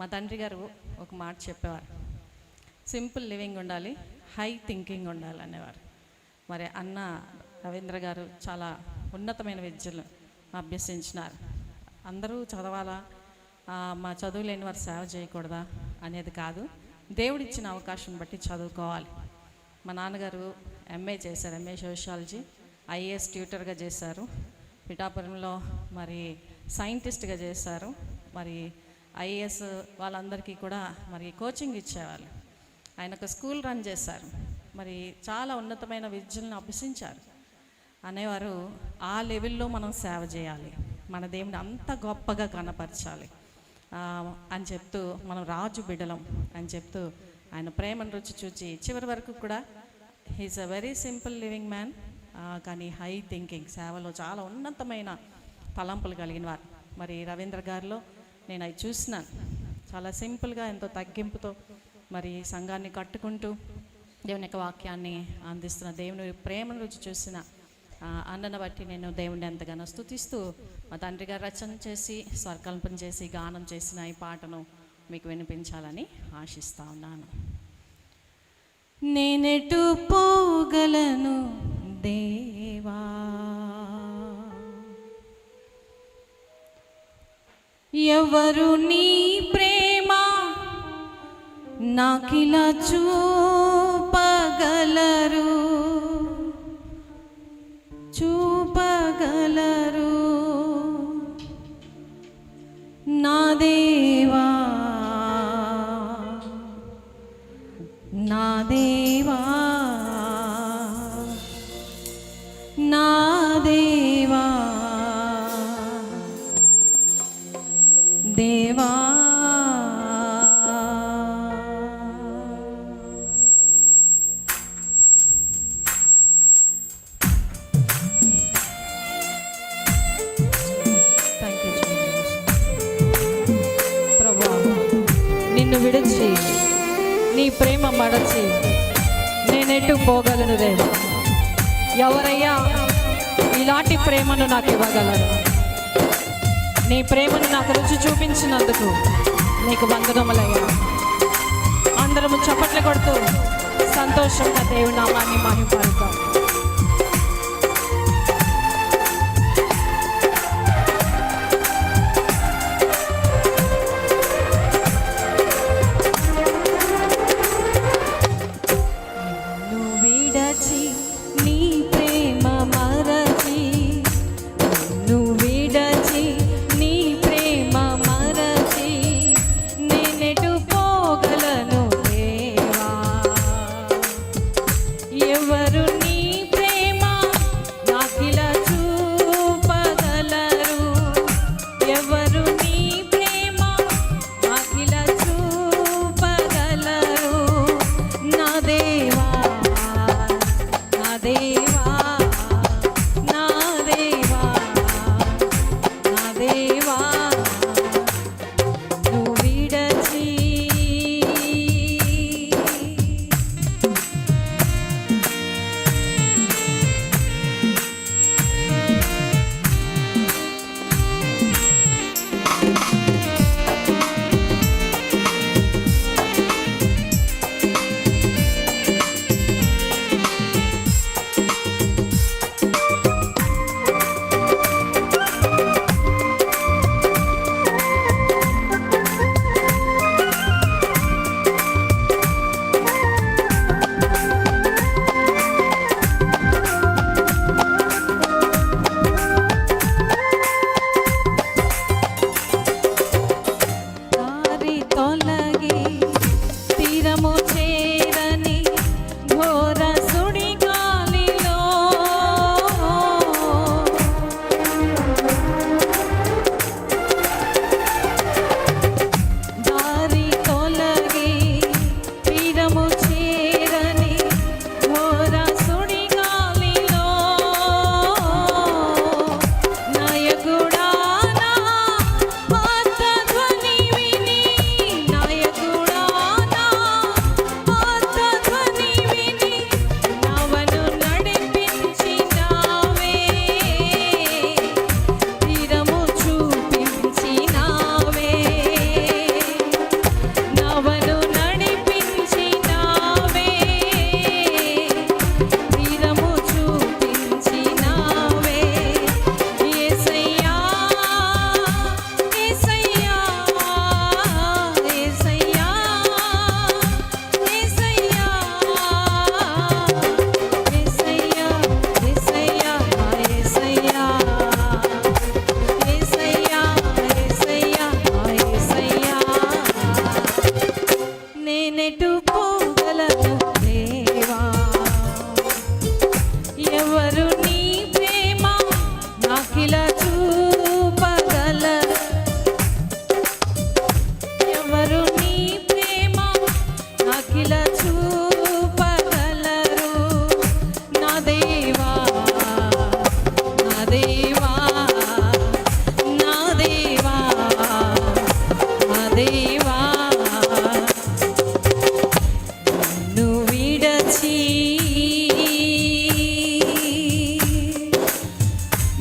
మా తండ్రి గారు ఒక మాట చెప్పేవారు. సింపుల్ లివింగ్ ఉండాలి హై థింకింగ్ ఉండాలి అనేవారు. మరి అన్న రవీంద్ర గారు చాలా ఉన్నతమైన విద్యలు అభ్యసించినారు. అందరూ చదవాలా? మా చదువు లేని వారు సేవ చేయకూడదా అనేది కాదు. దేవుడిచ్చిన అవకాశం బట్టి చదువుకోవాలి. మా నాన్నగారు ఎంఏ చేశారు ఎంఏ సోషాలజీ ఐఏఎస్ ట్యూటర్గా చేశారు. పిఠాపురంలో మరి సైంటిస్ట్గా చేశారు. మరి ఐఏఎస్ వాళ్ళందరికీ కూడా మరి కోచింగ్ ఇచ్చేవాళ్ళు. ఆయన ఒక స్కూల్ రన్ చేశారు. మరి చాలా ఉన్నతమైన విద్యలను అభ్యసించారు. అనేవారు ఆ లెవెల్లో మనం సేవ చేయాలి. మన దేవుని అంత గొప్పగా కనపరచాలి. అని చెప్తూ మనం రాజు బిడలం అని చెప్తూ ఆయన ప్రేమను రుచి చూచి చివరి వరకు కూడా he's a very simple living man కానీ హై థింకింగ్ సేవలో చాలా ఉన్నతమైన తలంపులు కలిగిన వారు. మరి రవీంద్ర గారిలో నేను అవి చూసినాను. చాలా సింపుల్గా ఎంతో తగ్గింపుతో మరి సంఘాన్ని కట్టుకుంటూ దేవుని యొక్క వాక్యాన్ని అందిస్తున్న దేవుని ప్రేమను రుచి చూసిన అన్నను బట్టి నేను దేవుణ్ణి ఎంతగానో స్థుతిస్తూ మా తండ్రి గారు రచన చేసి స్వర్కల్పన చేసి గానం చేసిన ఈ పాటను మీకు వినిపించాలని ఆశిస్తా ఉన్నాను. నేనెటు పోగలను దేవా ఎవరు నీ ప్రేమ? నాకిలా చూపగలరు. చూపగలరు. నా దేవా నా దేవా. నీ ప్రేమ మడచి నేనెటు పోగలను దేవా ఎవరయ్యా? ఇలాంటి ప్రేమను నాకు ఇవ్వగలరు. నీ ప్రేమను నాకు రుచి చూపించినందుకు నీకు వందనములయ్యా. అందరము చప్పట్లు కొడుతూ సంతోషంగా దేవునామాన్ని నామాన్ని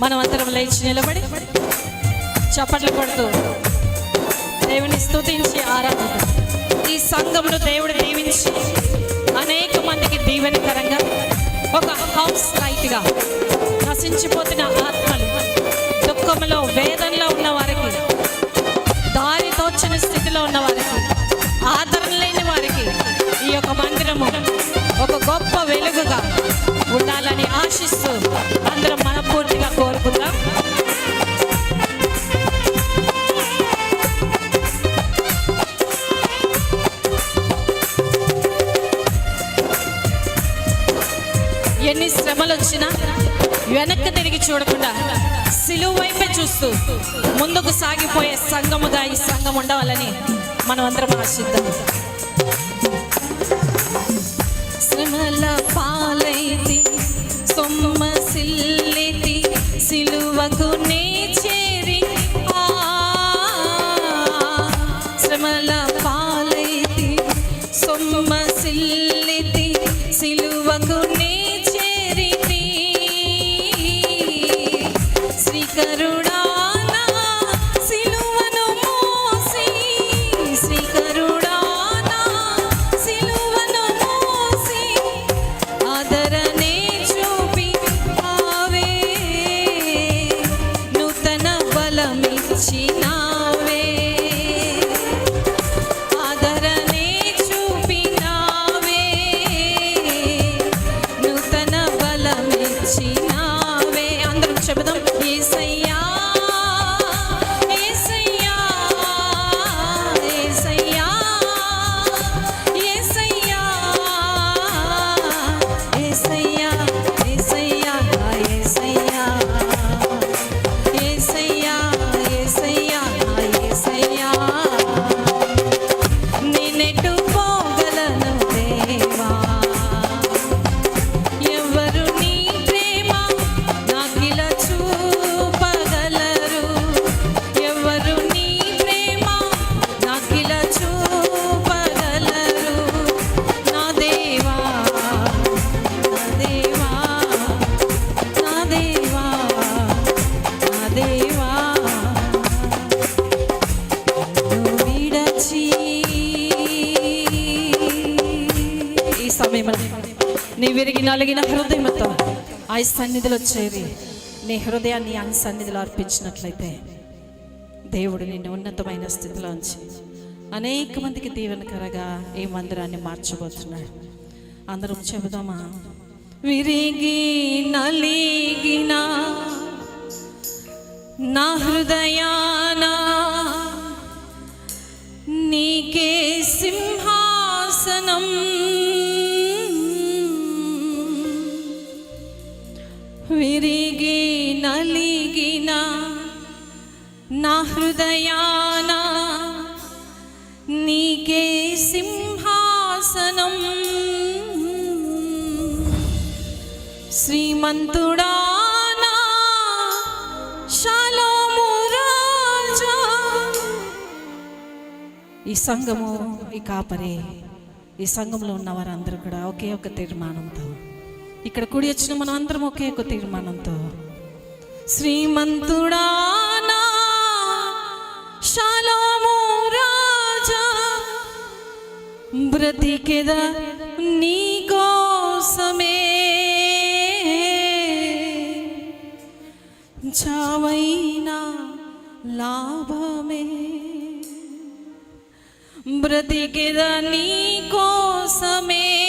మనం అందరం లేచి నిలబడి చప్పట్లు కొడుతూ దేవుని స్థుతించి ఆరాధన ఈ సంఘమును దేవుడు దీవించి అనేక మందికి దీవెనకరంగా ఒక హౌస్ లైట్గా నశించిపోతున్న ఆత్మలు దుఃఖంలో వేదనలో ఉన్న వారికి దారి తోచని స్థితిలో ఉన్న వారికి ఆదరణ లేని వారికి ఈ యొక్క మందిరము ఒక గొప్ప వెలుగుగా ఉండాలని ఆశిస్తూ అందరం మనపూర్తిగా కోరుకుందాం. ఎన్ని శ్రమలు వచ్చినా వెనక్కి తిరిగి చూడకుండా సిలువైపే చూస్తూ ముందుకు సాగిపోయే సంఘముగా ఈ సంఘం ఉండవాలని మనం అందరం ఆశిద్దాం. శ్రమల పాలైతే আগুনে Yeah. నీ విరిగి నలిగిన హృదయంతో ఆ సన్నిధిలో చేరి నీ హృదయాన్ని ఆ సన్నిధిలో అర్పించినట్లయితే దేవుడు నిన్ను ఉన్నతమైన స్థితిలో ఉంచి అనేక మందికి దీవెనకరగా ఈ మందిరాన్ని మార్చబోతున్నాడు. అందరం చెబుదామా? విరిగి నలిగిన నా హృదయానా నీకే సింహాసనం విరిగి నలిగిన నా హృదయాన నీకే సింహాసనం. శ్రీమంతుడానా షాలోము రాజా. ఈ సంఘము ఈ కాపరే ఈ సంఘంలో ఉన్న వారందరూ కూడా ఒకే ఒక తీర్మానంతో ఇక్కడ కూడి వచ్చిన మనం అందరం ఒకే ఒక తీర్మానంతో. శ్రీమంతుడానా శాలోము రాజా బ్రతికెద నీ కోసమే. చావైనా లాభమే. బ్రతికెద నీ కోసమే.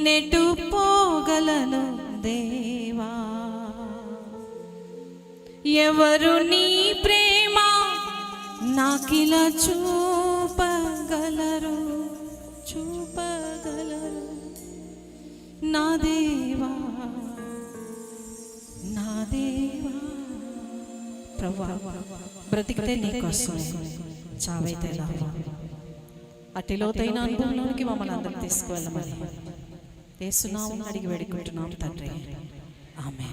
నేనెటు పోగలను దేవా. ఎవరు నీ ప్రేమ నాకిలా చూపగలరు? చూపగలరు? నా దేవా నా దేవా. ప్రభా బ్రతికితే నీకోసం చావైతే లాభం. అట్టి లోతైన అనుభవంలోనికి మమ్మల్ని అందరూ తీసుకువెళ్ళమని ఏసునామం అడిగి వేడుకుంటున్నాం తండ్రి. ఆమె